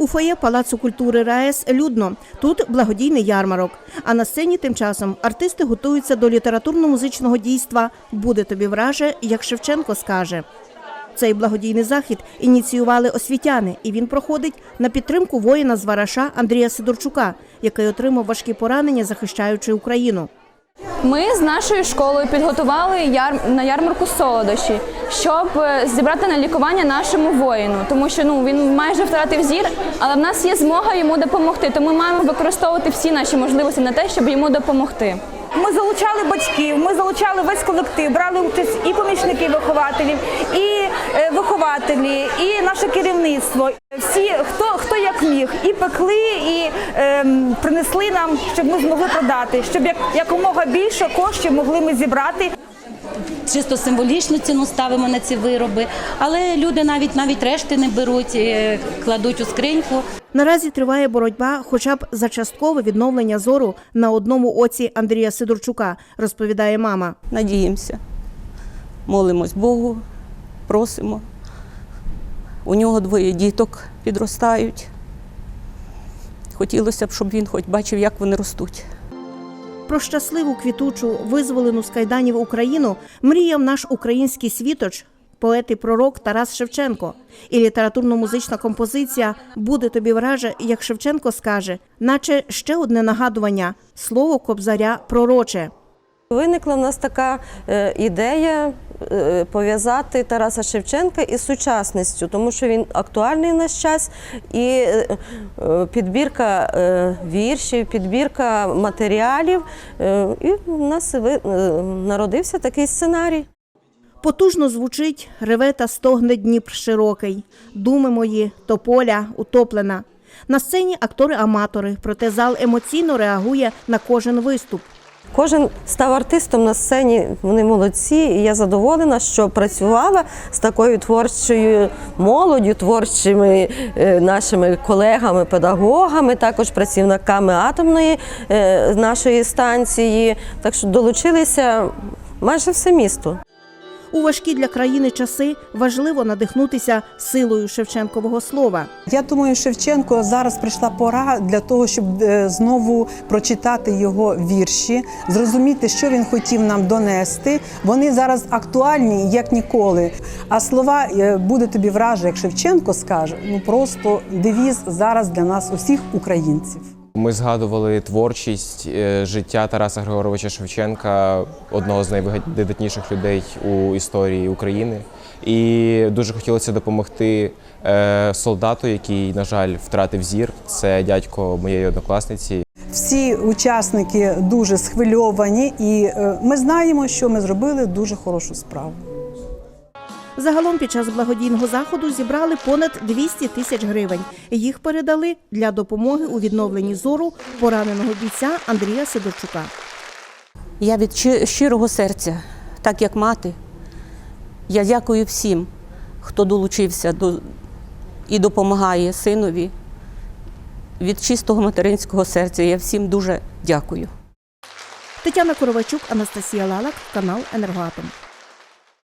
У фоє Палацу культури РаЕС людно. Тут благодійний ярмарок. А на сцені тим часом артисти готуються до літературно-музичного дійства Буде тобі враже, як Шевченко скаже. Цей благодійний захід ініціювали освітяни, і він проходить на підтримку воїна з Вараша Андрія Сидорчука, який отримав важкі поранення, захищаючи Україну. Ми з нашою школою підготували яр... на ярмарку солодощі, щоб е, зібрати на лікування нашому воїну, тому що ну він майже втратив зір, але в нас є змога йому допомогти. Тому ми маємо використовувати всі наші можливості на те, щоб йому допомогти. Ми залучали батьків, ми залучали весь колектив, брали участь і помічники вихователів, і е, вихователі, і наше керівництво. Всі, хто хто як міг, і пекли, і е, принесли нам, щоб ми змогли продати, щоб як якомога більше коштів могли ми зібрати. Чисто символічну ціну ставимо на ці вироби, але люди навіть навіть решти не беруть, е, кладуть у скриньку. Наразі триває боротьба, хоча б за часткове відновлення зору на одному оці Андрія Сидорчука, розповідає мама. Надіємося, молимось Богу, просимо. У нього двоє діток підростають. Хотілося б, щоб він хоч бачив, як вони ростуть. Про щасливу квітучу, визволену з кайданів Україну мріяв наш український світоч, поет і пророк Тарас Шевченко. І літературно-музична композиція Буде тобі враже, як Шевченко скаже, наче ще одне нагадування слово кобзаря пророче. Виникла в нас така е, ідея пов'язати Тараса Шевченка із сучасністю, тому що він актуальний в наш час, і е, е, підбірка е, віршів, підбірка матеріалів. е, І в нас е, народився такий сценарій. Потужно звучить, реве та стогне Дніпр широкий. Думи мої, тополя, утоплена. На сцені актори-аматори, проте зал емоційно реагує на кожен виступ. Кожен став артистом на сцені, вони молодці, і я задоволена, що працювала з такою творчою молоддю, творчими е, нашими колегами, педагогами, також працівниками атомної е, нашої станції. Так що долучилися майже все місто. У важкі для країни часи важливо надихнутися силою Шевченкового слова. Я думаю, Шевченко зараз прийшла пора для того, щоб е, знову прочитати його вірші, зрозуміти, що він хотів нам донести. Вони зараз актуальні як ніколи. А слова е, буде тобі враже, як Шевченко скаже. Ну просто девіз зараз для нас, усіх українців. Ми згадували творчість е, життя Тараса Григоровича Шевченка, одного з найвидатніших людей у історії України. І дуже хотілося допомогти е, солдату, який, на жаль, втратив зір. Це дядько моєї однокласниці. Всі учасники дуже схвильовані, і е, ми знаємо, що ми зробили дуже хорошу справу. Загалом під час благодійного заходу зібрали понад 200 тисяч гривень. Їх передали для допомоги у відновленні зору пораненого бійця Андрія Сидорчука. Я від щирого серця, так як мати, я дякую всім, хто долучився до і допомагає синові. Від чистого материнського серця я всім дуже дякую. Тетяна Коровачук, Анастасія Лалак, канал Енергоатом.